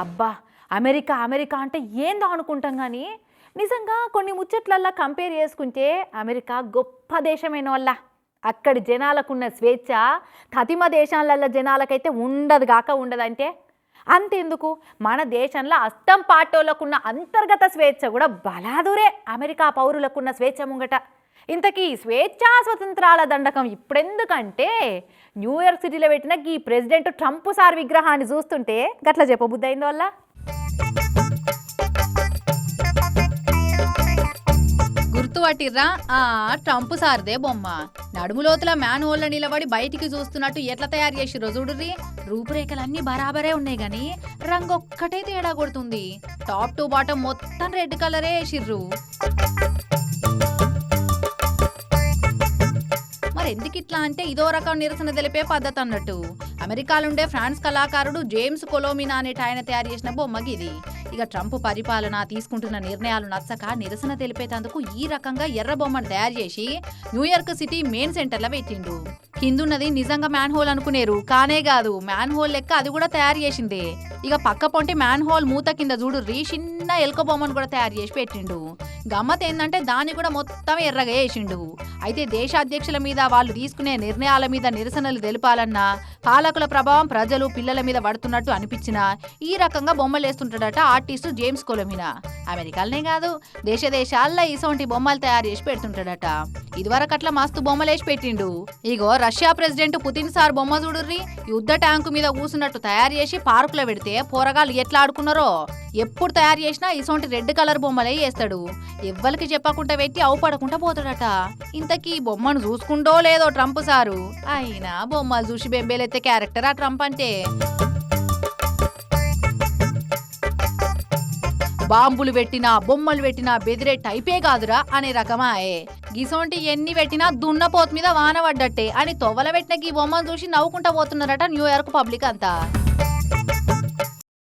అబ్బా America America అంటే ఏందో అనుకుంటాం కానీ నిజంగా కొన్ని ముచ్చట్లల్లా కంపేర్ చేసుకుంటే అమెరికా గొప్ప దేశమైన వల్ల అక్కడి జనాలకున్న స్వేచ్ఛ కతిమ దేశాలల్లో జనాలకైతే ఉండదు గాక ఉండదంటే అంతెందుకు? మన దేశంలో అస్తం ఉన్న అంతర్గత స్వేచ్ఛ కూడా బలాదురే అమెరికా పౌరులకున్న స్వేచ్ఛ ముంగట. ఇంతకీ స్వేచ్ఛా స్వతంత్రాల దండకం ఇప్పుడెందుకంటే న్యూయార్క్ సిటీలో పెట్టిన ఈ ప్రెసిడెంట్ ట్రంప్ సార్ విగ్రహాన్ని చూస్తుంటే గట్ల చెప్పబుద్ధి అయింది వల్ల పట్టిర్రా? ఆ ట్రంప్ సార్దే బొమ్మ. నడుములోతుల మ్యాన్ హోల్ నిలబడి బయటికి చూస్తున్నట్టు ఎట్లా తయారు చేసి రోజుడుర్రి రూపురేఖలన్నీ బరాబరే ఉన్నాయి గాని రంగు ఒక్కటే తేడా కొడుతుంది. టాప్ టు బాటం మొత్తం రెడ్ కలరే వేసిర్రు. ఎందుకు ఇట్లా అంటే ఇదో రకం నిరసన తెలిపే పద్ధతి అన్నట్టు. అమెరికాలుండే ఫ్రాన్స్ కళాకారుడు జేమ్స్ కొలోమినా అనేట ఆయన తయారు చేసిన బొమ్మకి ఇది ఇక ట్రంప్ పరిపాలన తీసుకుంటున్న నిర్ణయాలు నచ్చక నిరసన తెలిపేటందుకు ఈ రకంగా ఎర్ర బొమ్మను తయారు చేసి న్యూయార్క్ సిటీ మెయిన్ సెంటర్లో పెట్టిండు. కిందున్నది నిజంగా మ్యాన్ హోల్ అనుకునేరు. కానే కాదు మ్యాన్ హోల్ లెక్క అది కూడా తయారు చేసిందే. ఇక పక్క పొంటి మ్యాన్ హోల్ మూత కింద చూడు రీ చిన్న ఎలుక బొమ్మను కూడా తయారు చేసి పెట్టిండు. గమ్మత్ ఏంటంటే దాన్ని కూడా మొత్తం ఎర్రగా వేసిండు అయితే దేశ అధ్యక్షుల మీద వాళ్ళు తీసుకునే నిర్ణయాల మీద నిరసనలు తెలిపాలన్నా పాలకుల ప్రభావం ప్రజలు పిల్లల మీద పడుతున్నట్టు అనిపించినా ఈ రకంగా బొమ్మలు వేస్తుంటాడట ఆర్టిస్టు జేమ్స్ కొలమినా. అమెరికాలనే కాదు దేశ దేశాల్లో ఇసొంటి బొమ్మలు తయారు చేసి పెడుతుంటాడట. ఇదివరకు అట్లా మస్తు బొమ్మలేసి పెట్టిండు. ఇగో రష్యా ప్రెసిడెంట్ పుతిన్ సార్ బొమ్మ చూడుర్రి యుద్ధ ట్యాంకు మీద కూసున్నట్టు తయారు చేసి పార్కులో పెడితే పోరగాళ్ళు ఎట్లా ఆడుకున్నారో? ఎప్పుడు తయారు చేసినా ఇసొంటి రెడ్ కలర్ బొమ్మలే వేస్తాడు ఎవ్వరికి చెప్పకుండా పెట్టి అవుపడకుండా పోతాడట. ఇంతకీ బొమ్మను చూసుకుంటో లేదో ట్రంప్ సారు? అయినా బొమ్మలు చూసి బెంబేలెత్తే క్యారెక్టర్ ఆ ట్రంప్ అంటే. బాంబులు పెట్టినా బొమ్మలు పెట్టినా బెదిరే టైపే కాదురా అనే రకమాయే. గిసోంటి ఎన్ని పెట్టినా దున్నపోతు మీద వాన పడ్డట్టే అని తొవ్వల పెట్టిన ఈ బొమ్మను చూసి నవ్వుకుంటా పోతున్నారట న్యూయార్క్ పబ్లిక్ అంతా.